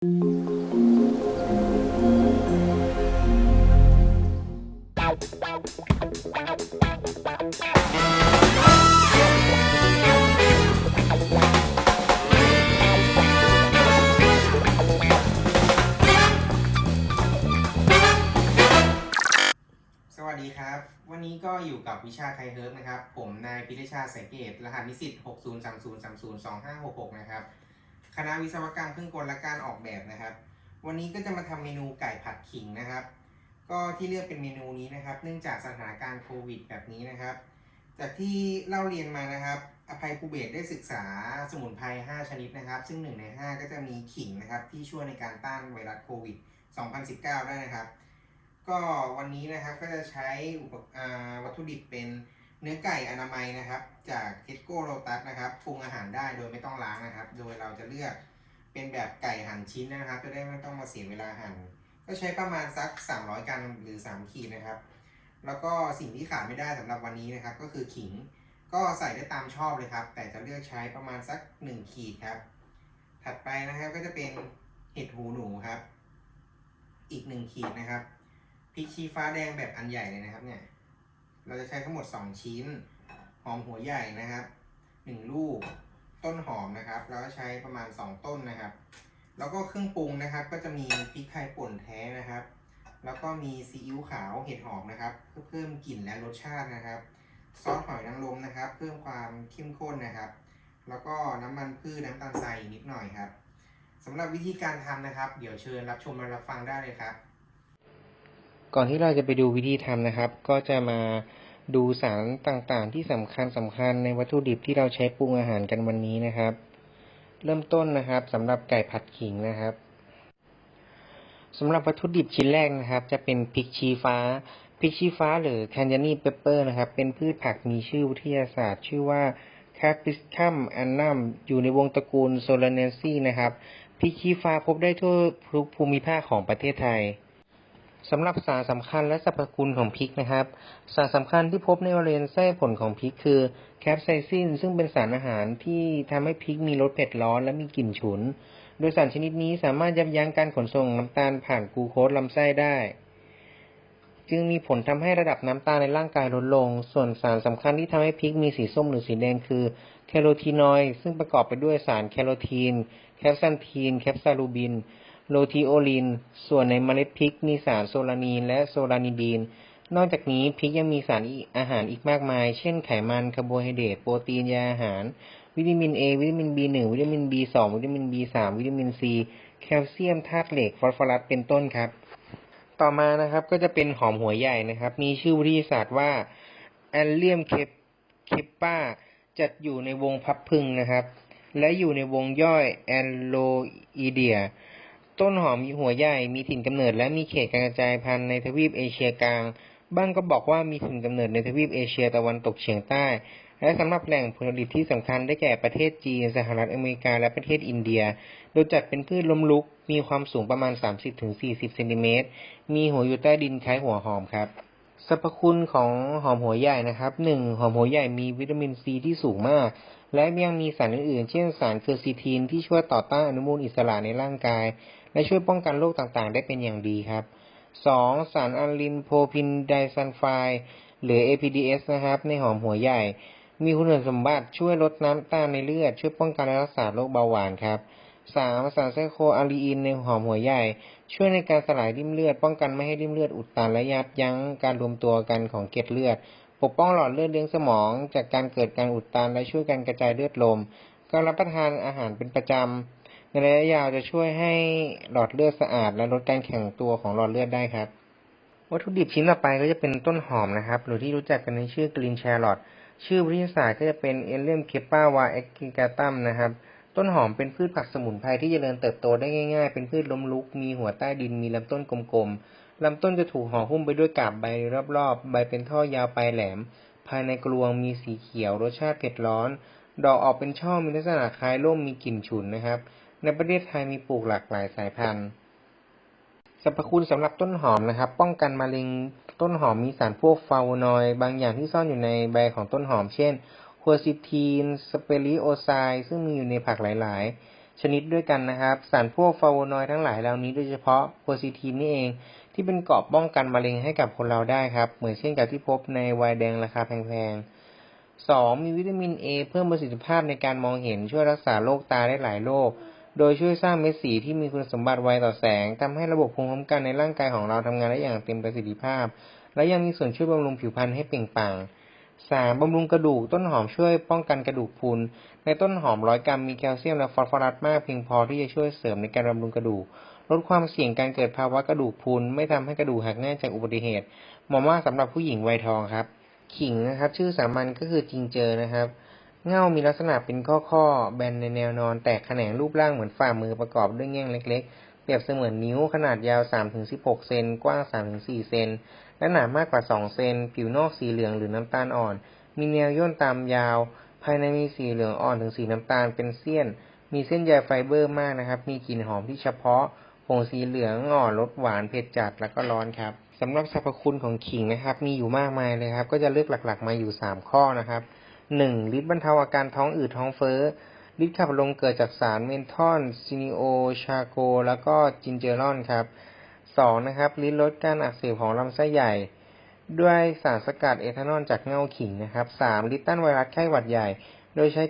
สวัสดีครับ วันนี้ก็อยู่กับวิชาไทยเฮิร์บนะครับ ผมนายพิรชาสายเกต รหัสนิสิต 6030302566 นะครับ คณะวิศวกรรมเครื่องกลและการออกแบบนะครับ วันนี้ก็จะมาทำเมนูไก่ผัดขิงนะครับ ก็ที่เลือกเป็นเมนูนี้นะครับ เนื่องจากสถานการณ์โควิด แบบนี้นะครับ จากที่เล่าเรียนมานะครับ อภัยภูเบศได้ศึกษาสมุนไพร 5 ชนิดนะครับ ซึ่งหนึ่งใน 5 ก็จะมีขิงนะครับ ที่ช่วยในการต้านไวรัสโควิด 2019 ได้นะครับ ก็วันนี้นะครับก็จะใช้อุปวัตถุดิบเป็น เนื้อไก่อนามัยนะครับ จากเทสโก้โรตัสนะครับปรุงอาหารได้โดยไม่ต้องล้างนะครับ โดยเราจะเลือกเป็นแบบไก่หั่นชิ้นนะครับ จะได้ไม่ต้องมาเสียเวลาหั่น ก็ใช้ประมาณสัก 300 กรัมหรือ 3 ขีดนะครับ แล้วก็สิ่งที่ขาดไม่ได้สำหรับวันนี้นะครับ ก็คือขิงก็ใส่ได้ตามชอบเลยครับ แต่จะเลือกใช้ประมาณสัก 1 ขีดครับ ถัดไปนะครับก็จะเป็นเห็ดหูหนูครับ อีก 1 ขีดนะครับพริกชี้ฟ้าแดงแบบอันใหญ่เลยนะครับเนี่ย เราจะใช้ทั้งหมด 2 ชิ้น หอมหัวใหญ่นะครับ 1 ลูก ต้นหอมนะครับ แล้วก็ใช้ประมาณ 2 ต้นนะครับ แล้วก็เครื่องปรุงนะครับ ก็จะมีพริกไทยป่นแท้นะครับ แล้วก็มีซีอิ๊วขาวเห็ดหอมนะครับ เพื่อเพิ่มกลิ่นและรสชาตินะครับ ซอสหอยนางรมนะครับ เพิ่มความเข้มข้นนะครับ แล้วก็น้ำมันพืชน้ำตาลทรายนิดหน่อยครับสำหรับวิธีการทำนะครับ เดี๋ยวเชิญรับชมและรับฟังได้เลยครับ ก่อนที่เราจะไปดูวิธีทำนะครับ ก็จะมาดูสารต่างๆ ที่สำคัญสำคัญในวัตถุดิบที่เราใช้ปรุงอาหารกันวันนี้นะครับ เริ่มต้นนะครับสำหรับไก่ผัดขิงนะครับสำหรับวัตถุดิบชิ้นแรกนะครับ จะเป็นพริกชี้ฟ้าพริกชี้ฟ้าหรือ Candiani pepper นะครับ เป็นพืชผักมีชื่อวิทยาศาสตร์ ชื่อว่า Capsicum annum อยู่ในวงตระกูล Solanaceae นะครับพริกชี้ฟ้าพบได้ทั่วทุกภูมิภาคของประเทศไทย สำหรับสารสำคัญและสรรพคุณของพริกนะครับ สารสำคัญที่พบในบริเวณไส้ผลของพริกคือแคปไซซินซึ่งเป็นสารอาหารที่ทำให้พริกมีรสเผ็ดร้อนและมีกลิ่นฉุน โดยสารชนิดนี้สามารถยับยั้งการขนส่งน้ำตาลผ่านกลูโคสลำไส้ได้ จึงมีผลทำให้ระดับน้ำตาลในร่างกายลดลง ส่วนสารสำคัญที่ทำให้พริกมีสีส้มหรือสีแดงคือแคโรทีนอยด์ซึ่งประกอบไปด้วยสารแคโรทีน แคปซันทีน แคปซาลูบิน โลทีโอลิน ส่วนในเมล็ดพริกมีสารโซลานีนและโซลานิดีน นอกจากนี้พริกยังมีสารอาหารอีกมากมาย เช่นไขมันคาร์โบไฮเดรตโปรตีนยาอาหาร วิตามิน A วิตามิน B1 วิตามิน B2 วิตามิน B3 วิตามิน C แคลเซียมธาตุเหล็กฟอสฟอรัสเป็นต้นครับ ต่อมานะครับก็จะเป็นหอมหัวใหญ่นะครับ มีชื่อวิทยาศาสตร์ว่าแอลเลียมเคปเคปปาจัดอยู่ในวงพับพึงนะครับ และอยู่ในวงย่อยแอนโลอีเดีย ต้นหอมหัวใหญ่มีถิ่นกำเนิดและมีเขตการกระจายพันธุ์ในทวีปเอเชียกลาง บ้างก็บอกว่ามีถิ่นกำเนิดในทวีปเอเชียตะวันตกเฉียงใต้ และสำหรับแหล่งผลผลิตที่สำคัญได้แก่ประเทศจีน สหรัฐอเมริกา และประเทศอินเดีย โดยจัดเป็นพืชล้มลุก มีความสูงประมาณ 30-40 เซนติเมตร มีหัวอยู่ใต้ดินคล้ายหัวหอมครับสรรพคุณของหอมหัวใหญ่นะครับหนึ่งหอมหัวใหญ่มีวิตามินซีที่สูงมาก และยังมีสารอื่นๆ เช่นสารเคอร์ซิทีนที่ช่วยต่อต้านอนุมูลอิสระในร่างกาย และช่วยป้องกันโรคต่างๆ ได้เป็นอย่างดีครับ 2. สารอะลินโพพินไดซัลไฟหรือ APDS นะครับ ในหอมหัวใหญ่ มีคุณสมบัติช่วยลดน้ำตาลในเลือด ช่วยป้องกันและรักษาโรคเบาหวานครับ 3. สารไซโคอาลีอินในหอมหัวใหญ่ ช่วยในการสลายริ่มเลือด ป้องกันไม่ให้ริ่มเลือดอุดตันและยับยั้งการรวมตัวกันของเกล็ดเลือด ปกป้องหลอดเลือดเลี้ยงสมอง จากการเกิดการอุดตันและช่วยการกระจายเลือดลม การรับประทานอาหารเป็นประจำ ในระยะยาวจะช่วยให้หลอดเลือดสะอาด และลดการแข็งตัวของหลอดเลือดได้ครับ วัตถุดิบชิ้นต่อไปก็จะเป็นต้นหอมนะครับ หรือที่รู้จักกันในชื่อกรีนแชร์ลอตชื่อวิทยาศาสตร์ก็จะเป็นเอเลียมเคปาวาเอ็กกิกาตัมนะครับ ต้นหอมเป็นพืชผักสมุนไพรที่เจริญเติบโตได้ง่ายๆ เป็นพืชล้มลุก มีหัวใต้ดิน มีลำต้นกลมๆ ลำต้นจะถูกห่อหุ้มไปด้วยกาบใบรอบๆ ใบเป็นท่อยาวปลายแหลม ภายในกลวงมีสีเขียว รสชาติเผ็ดร้อน ดอกออกเป็นช่อ มีลักษณะคล้ายร่ม มีกลิ่นฉุนนะครับ ในประเทศไทยมีปลูกหลากหลายสายพันธุ์สรรพคุณสำหรับต้นหอมนะครับ ป้องกันมะเร็งต้นหอมมีสารพวกฟลาโวนอยบางอย่างที่ซ่อนอยู่ในใบของต้นหอม เช่นควอซิทีน สเปริโอไซซึ่งมีอยู่ในผักหลาย ๆ ชนิดด้วยกันนะครับ สารพวกฟลาโวนอยทั้งหลายเหล่านี้โดยเฉพาะโคซิทีนนี่เอง ที่เป็นเกราะป้องกันมะเร็งให้กับคนเราได้ครับ เหมือนเช่นกับที่พบในไวน์แดงราคาแพงๆ 2. มีวิตามิน A เพิ่มประสิทธิภาพในการมองเห็นช่วยรักษาโรคตาได้หลายโรค โดยช่วยสร้างเม็ดสีที่มีคุณสมบัติไวต่อแสงทำให้ระบบภูมิคุ้มกันในร่างกายของเราทำงานได้อย่างเต็มประสิทธิภาพ และยังมีส่วนช่วยบำรุงผิวพรรณให้เปล่งปลั่ง 3. บำรุงกระดูกต้นหอมช่วยป้องกันกระดูกพรุน ในต้นหอมร้อยกรัมมีแคลเซียมและฟอสฟอรัสมากเพียงพอที่จะช่วยเสริมในการบำรุงกระดูก ลดความเสี่ยงการเกิดภาวะกระดูกพรุน ไม่ทำให้กระดูกหักง่ายจากอุบัติเหตุเหมาะมากสำหรับผู้หญิงวัยทองครับ ขิงนะครับ ชื่อสามัญก็คือจิงเจอนะครับ เง่ามีลักษณะเป็นข้อๆ แบนในแนวนอน แตกแขนงรูปร่างเหมือนฝ่ามือประกอบด้วยแง่งเล็ก ๆ เปรียบเสมือนนิ้วขนาดยาว 3-16 เซน กว้าง 3-4 เซน และหนามากกว่า 2 เซน ผิวนอกสีเหลืองหรือน้ำตาลอ่อน มีแนวย่นตามยาว ภายในมีสีเหลืองอ่อนถึงสีน้ำตาลเป็นเสี้ยน มีเส้นใยไฟเบอร์มากนะครับ มีกลิ่นหอมที่เฉพาะ ผงสีเหลืองอ่อนรสหวานเผ็ดจัดแล้วก็ร้อนครับสำหรับสรรพคุณของขิงนะครับ มีอยู่มากมายเลยครับ ก็จะเลือกหลัก ๆ มาอยู่ 3 ข้อนะครับ 1. ฤทธิ์บรรเทาอาการท้องอืดท้องเฟ้อฤทธิ์ขับลมเกิดจากสารเมนทอลซินิโอ ชาโก แล้วก็จินเจอรอนครับ 2. นะครับฤทธิ์ลดการอักเสบของลำไส้ใหญ่ ด้วยสารสกัดเอทานอลจากเง่าขิงนะครับ 3. ฤทธิ์ต้านไวรัสไข้หวัดใหญ่ โดยใช้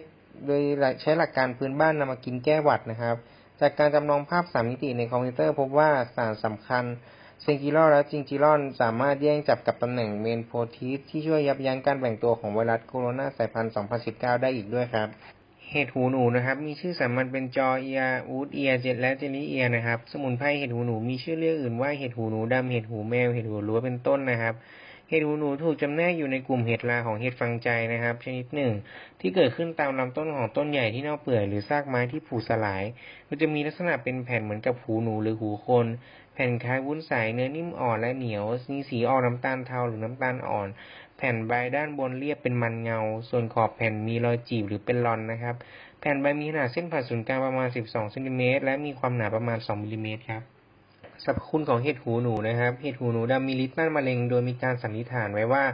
โดยใช้หลักการพื้นบ้านนำมากินแก้หวัดนะครับ จากการจำลองภาพสามมิติในคอมพิวเตอร์พบว่าสารสำคัญ เซนกิลอลและจิงจิลอนสามารถแย่งจับกับตำแหน่งเมนโพทีสที่ช่วยยับยั้งการแบ่งตัวของไวรัสโคโรนาสายพันธุ์ 2019 ได้อีกด้วยครับ เห็ดหูหนูนะครับ มีชื่อสามัญเป็นจอเอียอูดเอียเจ็ดและเจลี่เอียนะครับ สมุนไพรเห็ดหูหนูมีชื่อเรียกอื่นว่าเห็ดหูหนูดำเห็ดหูแมวเห็ดหูรั้วเป็นต้นนะครับเห็ดหูหนูถูกจำแนกอยู่ในกลุ่มเห็ดราของเห็ดฟังใจนะครับ ชนิดหนึ่ง ที่เกิดขึ้นตามลำต้นของต้นใหญ่ที่เน่าเปื่อยหรือซากไม้ที่ผุสลาย มันจะมีลักษณะเป็นแผ่นเหมือนกับหูหนูหรือหูคน แผ่นคล้ายวุ้นใสเนื้อนิ่มอ่อนและเหนียว มีสีออกน้ำตาลเทาหรือน้ำตาลอ่อน แผ่นใบด้านบนเรียบเป็นมันเงา ส่วนขอบแผ่นมีรอยจีบหรือเป็นรอนนะครับ แผ่นใบมีขนาดเส้นผ่าศูนย์กลางประมาณ 12เซนติเมตรและมีความหนาประมาณ 2มิลลิเมตรครับสรรพคุณของเห็ดหูหนูนะครับ เห็ดหูหนูดำมีฤทธิ์ต้านมะเร็ง โดยมีการสันนิษฐานไว้ว่า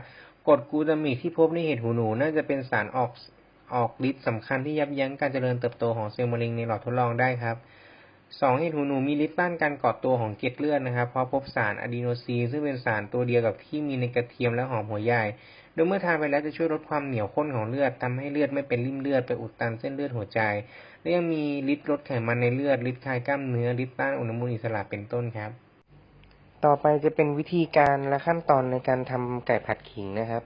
กรดกูตามิกที่พบในเห็ดหูหนู น่าจะเป็นสารออกออกฤทธิ์สำคัญที่ยับยั้งการเจริญเติบโตของเซลล์มะเร็งในหลอดทดลองได้ครับ สองเห็ดหูหนูมีฤทธิ์ต้านการก่อตัวของเกล็ดเลือดนะครับเพราะพบสารอะดีโนซีนซึ่งเป็นสารตัวเดียวกับที่มีในกระเทียมและหอมหัวใหญ่โดยเมื่อทานไปแล้วจะช่วยลดความเหนียวข้นของเลือดทำให้เลือดไม่เป็นริ่มเลือดไปอุดตันเส้นเลือดหัวใจ และยังมีฤทธิ์ลดไขมันในเลือดฤทธิ์คลายกล้ามเนื้อฤทธิ์ต้านอนุมูลอิสระเป็นต้นครับ ต่อไปจะเป็นวิธีการและขั้นตอนในการทำไก่ผัดขิงนะครับ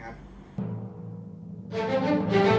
ครับกับเมนูไก่ผัดขิงครับ